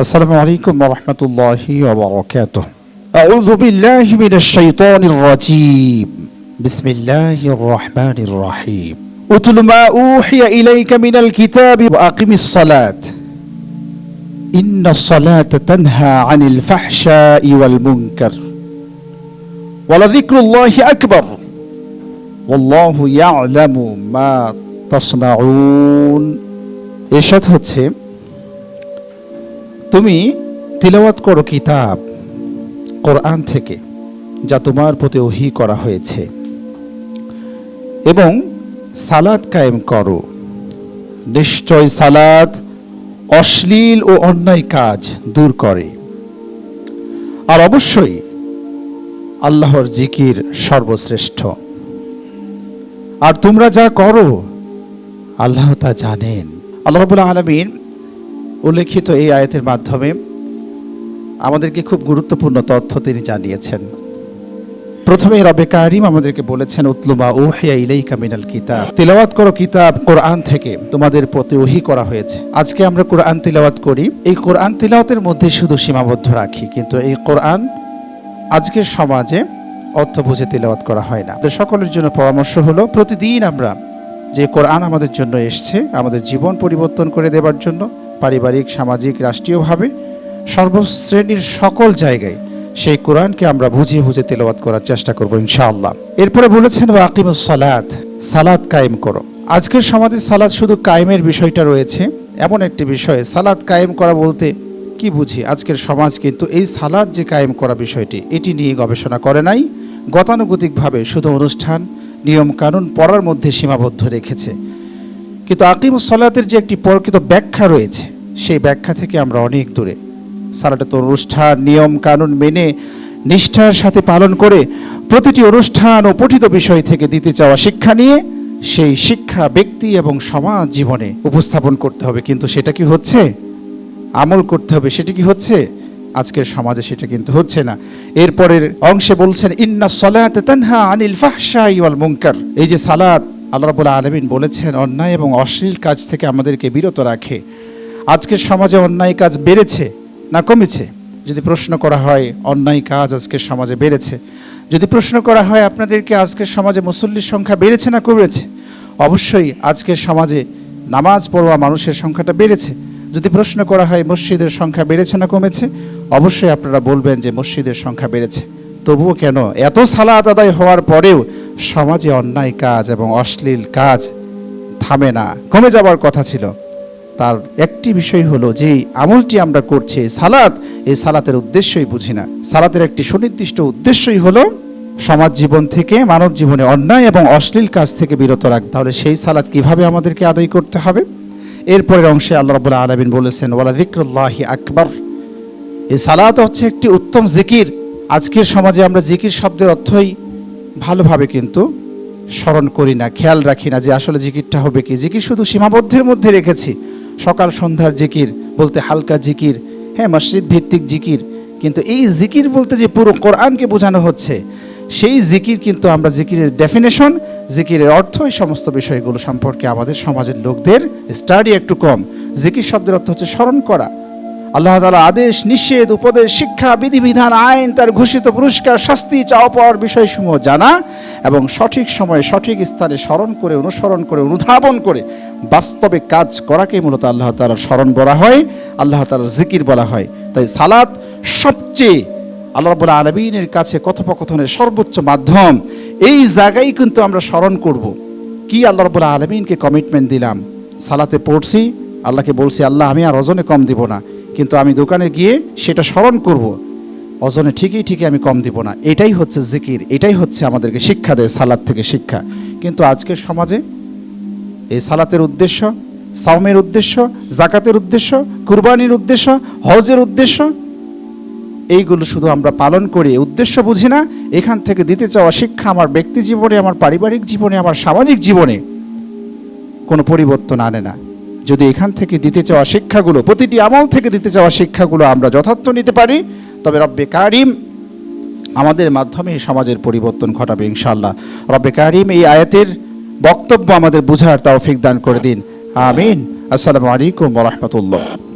السلام عليكم ورحمة الله وبركاته أعوذ بالله من الشيطان الرجيم بسم الله الرحمن الرحيم اتل ما أوحي إليك من الكتاب وأقم الصلاة إن الصلاة تنهى عن الفحشاء والمنكر ولذكر الله أكبر والله يعلم ما تصنعون এরশাদ হচ্ছে তুমি তিলাওয়াত করো কিতাব কোরআন থেকে, যা তোমার প্রতি ওহি করা হয়েছে। এবং সালাদ কায়েম করো। নিশ্চয় সালাদ অশ্লীল ও অন্যায় কাজ দূর করে। আর অবশ্যই আল্লাহর জিকির সর্বশ্রেষ্ঠ। আর তোমরা যা করো, আল্লাহ তা জানেন। আল্লাহ আলমিন উল্লেখিত এই আয়াতের মাধ্যমে আমাদেরকে খুব গুরুত্বপূর্ণ তথ্য তিনি জানিয়েছেন। প্রথমে রবে কারিম আমাদেরকে বলেছেন, উতলুমা ওহিয়া ইলাইকা কামিনাল কিতাব। তিলাওয়াত করো কিতাব কোরআন থেকে, তোমাদের প্রতি ওহি করা হয়েছে। আজকে আমরা কোরআন তিলাওয়াত করি। এই কোরআন তিলাওয়াতের মধ্যে শুধু সীমাবদ্ধ রাখি, কিন্তু এই কোরআন আজকের সমাজে অর্থ বুঝে তিলাওয়াত করা হয় না। সকলের জন্য পরামর্শ হলো, প্রতিদিন আমরা যে কোরআন আমাদের জন্য এসছে, আমাদের জীবন পরিবর্তন করে দেবার জন্য পারিবারিক, সামাজিক, রাষ্ট্রীয়ভাবে সর্বশ্রেণীর সকল জায়গায় সেই কোরআনকে আমরা বুঝিয়ে বুঝে তেলাওয়াত করার চেষ্টা করব ইনশাআল্লাহ। এরপরে বলেছেন ওয়াকিমুস সালাত সালাত কায়েম করো। আজকের সমাজে সালাদ শুধু কায়েমের বিষয়টা রয়েছে, এমন একটি বিষয়, সালাদ কায়েম করা বলতে কি বুঝি? আজকের সমাজ কিন্তু এই সালাদ যে কায়েম করা বিষয়টি, এটি নিয়ে গবেষণা করে নাই। গতানুগতিকভাবে শুধু অনুষ্ঠান নিয়ম কানুন পড়ার মধ্যে সীমাবদ্ধ রেখেছে। কিন্তু আকিম সালাতের যে একটি প্রকৃত ব্যাখ্যা রয়েছে সেই ব্যাখ্যা থেকে আমরা অনেক দূরে। সালাটা তো অনুষ্ঠান, নিয়ম, কানুন মেনে, নিষ্ঠার সাথে পালন করে প্রতিটি অনুষ্ঠান ও পঠিত বিষয় থেকে দিতে চাওয়া শিক্ষা নিয়ে সেই শিক্ষা ব্যক্তি এবং সমাজ জীবনে উপস্থাপন করতে হবে। কিন্তু সেটা কি হচ্ছে? আমল করতে হবে, সেটা কি হচ্ছে? আজকের সমাজে সেটা কিন্তু হচ্ছে না। এরপরের অংশে বলছেন, ইন্না সলাত তানহা আনিল ফাহশাই ওয়াল মুনকার। এই যে সালাত, আল্লাহ রাব্বুল আলামিন বলেছেন, অন্যায় এবং অশ্লীল কাজ থেকে আমাদেরকে বিরত রাখে। আজকের সমাজে অন্যায় কাজ বেড়েছে না কমেছে? যদি প্রশ্ন করা হয়, অন্যায় কাজ আজকের সমাজে বেড়েছে। যদি প্রশ্ন করা হয়, আপনাদেরকে আজকের সমাজে মুসল্লির সংখ্যা বেড়েছে না কমেছে? অবশ্যই আজকের সমাজে নামাজ পড়োয়া মানুষের সংখ্যাটা বেড়েছে। যদি প্রশ্ন করা হয়, মসজিদের সংখ্যা বেড়েছে না কমেছে? অবশ্যই আপনারা বলবেন যে মসজিদের সংখ্যা বেড়েছে। তবুও কেন? এত সালাত আদায় হওয়ার পরেও সমাজে অন্যায় কাজ এবং অশ্লীল কাজ থামে না। কমে যাওয়ার কথা ছিল। তার একটি বিষয় হলো যে আমলটি আমরা করছি সালাত, এই সালাতের উদ্দেশ্যই বুঝি না। সালাতের একটি সুনির্দিষ্ট উদ্দেশ্যই হলো সমাজ জীবন থেকে, মানব জীবনে অন্যায় এবং অশ্লীল কাজ থেকে বিরত রাখ। তাহলে সেই সালাত কীভাবে আমাদেরকে আদায় করতে হবে? এরপরের অংশে আল্লাহ রাবুল্লাহ আলমিন বলেছেন, ওয়ালা জিক্রুল্লাহি আকবর। এই সালাত হচ্ছে একটি উত্তম জিকির। আজকের সমাজে আমরা জিকির শব্দের অর্থই ভালোভাবে কিন্তু স্মরণ করি না, খেয়াল রাখি না যে আসলে জিকিরটা হবে কি। জিকির শুধু সীমাবদ্ধের মধ্যে রেখেছি। সকাল সন্ধ্যার জিকির, বলতে হালকা জিকির হ্যাঁ মসজিদ ভিত্তিক জিকির। কিন্তু এই জিকির বলতে যে পুরো কোরআনকে বোঝানো হচ্ছে, সেই জিকির কিন্তু আমরা জিকিরের ডেফিনেশন জিকিরের অর্থ, এই সমস্ত বিষয়গুলো সম্পর্কে আমাদের সমাজের লোকদের স্টাডি একটু কম। জিকির শব্দের অর্থ হচ্ছে স্মরণ করা। আল্লাহ তালা আদেশ, নিষেধ, উপদেশ, শিক্ষা, বিধিবিধান, আইন, তার ঘোষিত পুরস্কার, শাস্তি চাওয়া পাওয়ার বিষয়সমূহ জানা এবং সঠিক সময়ে সঠিক স্থানে স্মরণ করে, অনুসরণ করে, অনুধাবন করে বাস্তবে কাজ করাকে মূলত আল্লাহ তালার স্মরণ বলা হয়, আল্লাহ তালার জিকির বলা হয়। তাই সালাত সবচেয়ে আল্লাহ রাবুল আলমিনের কাছে কথোপকথনের সর্বোচ্চ মাধ্যম। এই জায়গায় কিন্তু আমরা স্মরণ করব। কি আল্লাহ রাবুল আলমিনকে কমিটমেন্ট দিলাম? সালাতে পড়ছি, আল্লাহকে বলছি, আল্লাহ, আমি আর ওজনে কম দিব না। কিন্তু আমি দোকানে গিয়ে সেটা স্মরণ করব। ওজনে ঠিকই ঠিকই আমি কম দিব না। এটাই হচ্ছে জিকির, এটাই হচ্ছে আমাদেরকে শিক্ষা দেয় সালাদ থেকে শিক্ষা। কিন্তু আজকের সমাজে এই সালাতের উদ্দেশ্য, সাওমের উদ্দেশ্য, জাকাতের উদ্দেশ্য, কুরবানির উদ্দেশ্য, হজের উদ্দেশ্য, এইগুলো শুধু আমরা পালন করি উদ্দেশ্য বুঝি না। এখান থেকে দিতে চাওয়া শিক্ষা আমার ব্যক্তি জীবনে, আমার পারিবারিক জীবনে, আমার সামাজিক জীবনে কোনো পরিবর্তন আনে না। যদি এখান থেকে দিতে চাওয়া শিক্ষাগুলো, প্রতিটি আমল থেকে দিতে চাওয়া শিক্ষাগুলো আমরা যথার্থ নিতে পারি, তবে রব্বে কারিম আমাদের মাধ্যমে সমাজের পরিবর্তন ঘটাবে ইনশাল্লাহ রব্বে কারিম এই আয়াতের বক্তব্য আমাদের বুঝার তৌফিক দান করে দিন। আমিন। আসসালামু আলাইকুম রহমতুল্লাহ।